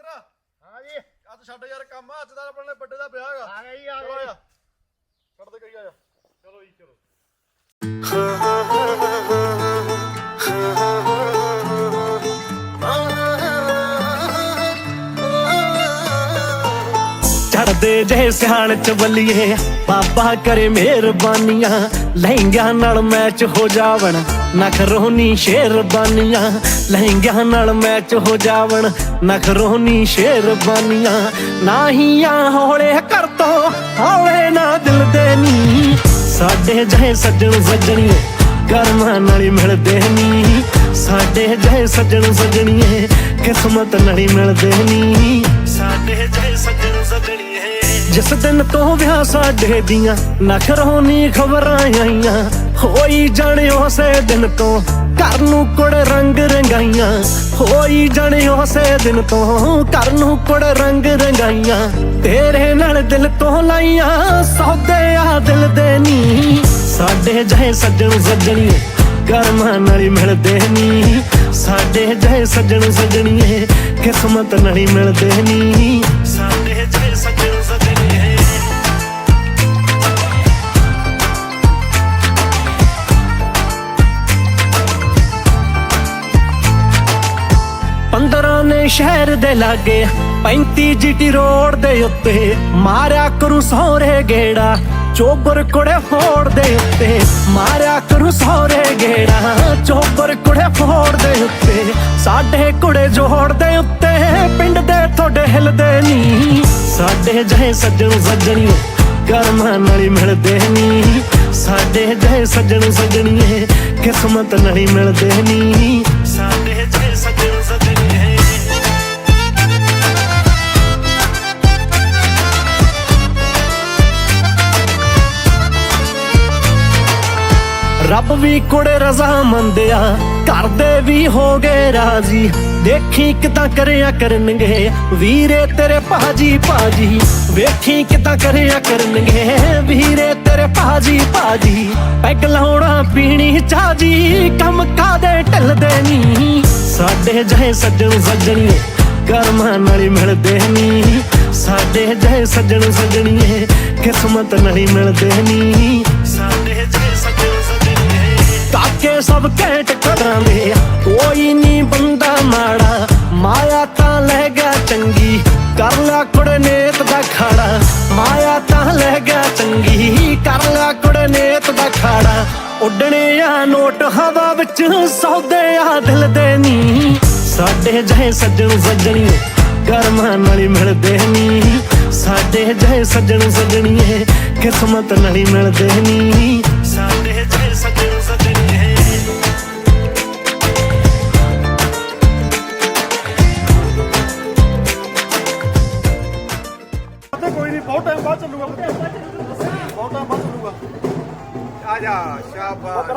ਸਿੰਦਰਾ ਹਾਂ ਜੀ। ਅੱਜ ਛੱਡ ਯਾਰ ਕੰਮ ਅੱਜ ਦਾ ਆਪਣੇ ਵੱਡੇ ਦਾ ਵਿਆਹ ਹੈਗਾ। ਆ ਆ ਛੱਡ ਦੇ ਕਰੀ ਆ ਜਾ। ਚਲੋ ਜੀ ਚਲੋ। ਚੜਦੇ ਜੇ ਸਿਆਣ ਚ ਬੱਲੀਏ ਬਾਬਾ ਕਰੇ ਮਿਹਰਬਾਨੀਆਂ, ਲਹਿੰਗਿਆਂ ਨਾਲ ਮੈਚ ਹੋ ਜਾਵਣ। ਨਖਰੋਨੀ ਸ਼ੇਰਬਾਨੀਆਂ, ਲਹਿੰਗਿਆਂ ਨਾਲ ਮੈਚ ਹੋ ਜਾਵਣ। ਨਖਰੋਨੀ ਸ਼ੇਰਬਾਨੀਆਂ ਨਾਹੀਆਂ ਹੌਲੇ ਕਰ ਤੋ ਹੌਲੇ ਨਾ ਦਿਲ ਦੇ ਨੀ। ਸਾਡੇ ਜਹੇ ਸੱਜਣ ਸੱਜਣੀਏ ਕਰਮਾਂ ਨਾਲ ਹੀ ਮਿਲਦੇ ਨੀ। ਸਾਡੇ ਜਹੇ ਸੱਜਣ ਸੱਜਣੀਏ ਕਿਸਮਤ ਨਾਲ ਹੀ ਮਿਲਦੇ ਨੀ। ਸਾਡੇ ਜਹੇ ਸੱਜਣ ਸੱਜਣੀਏ। ਜਿਸ ਦਿਨ ਤੋਂ ਵਿਆਹ ਸਾਡੇ ਦੀਆਂ ਨਖਰੋਨੀ ਖਬਰਾਂ ਆਈਆਂ। ਹੋਈ ਜਾਣੇ ਉਸੇ ਦਿਨ ਤੋਂ ਘਰ ਨੂੰ ਕੁੜ ਰੰਗ ਰੰਗਾਈਆਂ। ਹੋਈ ਜਾਣੇ ਉਸੇ ਦਿਨ ਤੋਂ ਘਰ ਨੂੰ ਕੁੜ ਰੰਗ ਰੰਗਾਈਆਂ। ਤੇਰੇ ਨਾਲ ਦਿਲ ਤੋਂ ਲਾਈਆਂ ਸੌਦੇ ਆ ਦਿਲ ਦੇ ਨੀ। ਸਾਡੇ ਜਹੇ ਸੱਜਣ ਸੱਜਣੀਏ ਕਰਮਾਂ ਨਾਲ ਹੀ ਮਿਲਦੇ ਨੀ। ਸਾਡੇ ਜਹੇ ਸੱਜਣ ਸੱਜਣੀਏ, ਕਿਸਮਤ ਨਾਲ ਹੀ ਮਿਲਦੇ ਨੀ। ਸਾਡੇ ਜਹੇ ਸੱਜਣ ਸੱਜਣੀਏ। ਪੰਦਰਾਂ ਸ਼ਹਿਰ ਦੇ ਲਾਗੇ 35 ਜੀਟੀ ਰੋਡ ਦੇ ਉੱਤੇ ਮਾਰਿਆ ਕਰੂ ਸਹੁਰੇ ਗੇੜਾ, ਚੋਬਰ ਕੁੜੇ ਫੋੜ ਦੇ ਉੱਤੇ ਮਾਰਿਆ ਕਰੂ ਸਹੁਰੇ ਗੇੜਾ, ਚੋਬਰ ਕੁੜੇ ਫੋੜ ਦੇ ਉੱਤੇ ਸਾਡੇ ਕੁੜੇ ਜੋੜ ਦੇ ਉੱਤੇ ਪਿੰਡ ਦੇ ਤੁਹਾਡੇ ਹਿਲਦੇ ਨਹੀਂ ਸਾਡੇ ਜਹੇ ਸੱਜਣ ਸੱਜਣੀਏ ਕਰਮਾਂ ਨਾਲ ਮਿਲਦੇ ਨਹੀਂ ਸਾਡੇ ਜਹੇ ਸੱਜਣ ਸੱਜਣੀਏ ਕਿਸਮਤ ਨਾਲ ਮਿਲਦੇ ਨਹੀਂ ਸਾਡੇ ਜਹੇ ਸੱਜਣ ਸੱਜਣੀਏ ਰੱਬ ਵੀ ਕੁੜੇ ਰਜ਼ਾ ਮੰਦਿਆ ਕਰਦੇ ਵੀ ਹੋ ਗਏ ਰਾਜੀ। ਦੇਖੀ ਕਿਦਾਂ ਕਰਿਆ ਕਰਨਗੇ, ਵੀਰੇ ਤੇਰੇ ਭਾਜੀ ਭਾਜੀ। ਵੇਖੀ ਕਿਦਾਂ ਕਰਿਆ ਕਰਨਗੇ, ਵੀਰੇ ਤੇਰੇ ਭਾਜੀ ਭਾਜੀ। ਪੈਗ ਲਾਉਣਾ ਪੀਣੀ ਚਾਜੀ, ਕੰਮ ਕਾਦੇ ਢਿੱਲਦੇ ਨਹੀਂ ਸਾਡੇ ਜਹੇ ਸੱਜਣ ਸੱਜਣੀਏ ਕਰਮਾਂ ਨਾਲ ਮਿਲਦੇ ਨਹੀਂ ਸਾਡੇ ਜਹੇ ਸੱਜਣ ਸੱਜਣੀਏ ਕਿਸਮਤ ਨਾਲ ਮਿਲਦੇ ਨਹੀਂ ਸਭ ਘੈਂਟ ਕਰਾਂ ਦੇ ਕੋਈ ਨਹੀਂ ਬੰਦਾ ਮਾੜਾ, ਮਾਇਆ ਤਾਂ ਲੈ ਗਿਆ ਚੰਗੀ। ਕਰ ਲਿਆ ਕੁੜੇ ਨੇਤ ਦਾ ਖਾੜਾ, ਮਾਇਆ ਤਾਂ ਲੈ ਗਿਆ ਚੰਗੀ। ਕਰ ਲਿਆ ਕੁੜੇ ਨੇਤ ਦਾ ਖਾੜਾ, ਉੱਡਣੇ ਆ ਨੋਟ ਹਵਾ ਵਿੱਚ, ਸੌਦੇ ਆ ਦਿਲ ਦੇ ਨੀ। ਸਾਡੇ ਜਹੇ ਸੱਜਣ ਸੱਜਣੀਏ ਕਰਮਾਂ ਨਾਲ ਮਿਲਦੇ ਨੀ। ਸਾਡੇ ਜਹੇ ਸੱਜਣ ਸੱਜਣੀਏ ਕਿਸਮਤ ਨਾਲ ਮਿਲਦੇ ਨੀ। ਸਾਡੇ ਜਹੇ ਨਹੀਂ ਬਹੁਤ ਟਾਈਮ ਬਾਅਦ ਚੱਲੂਗਾ ਬਹੁਤ ਟਾਈਮ ਬਾਅਦ ਚੱਲੂਗਾ। ਆ ਜਾ ਸ਼ਾਬਾਸ਼।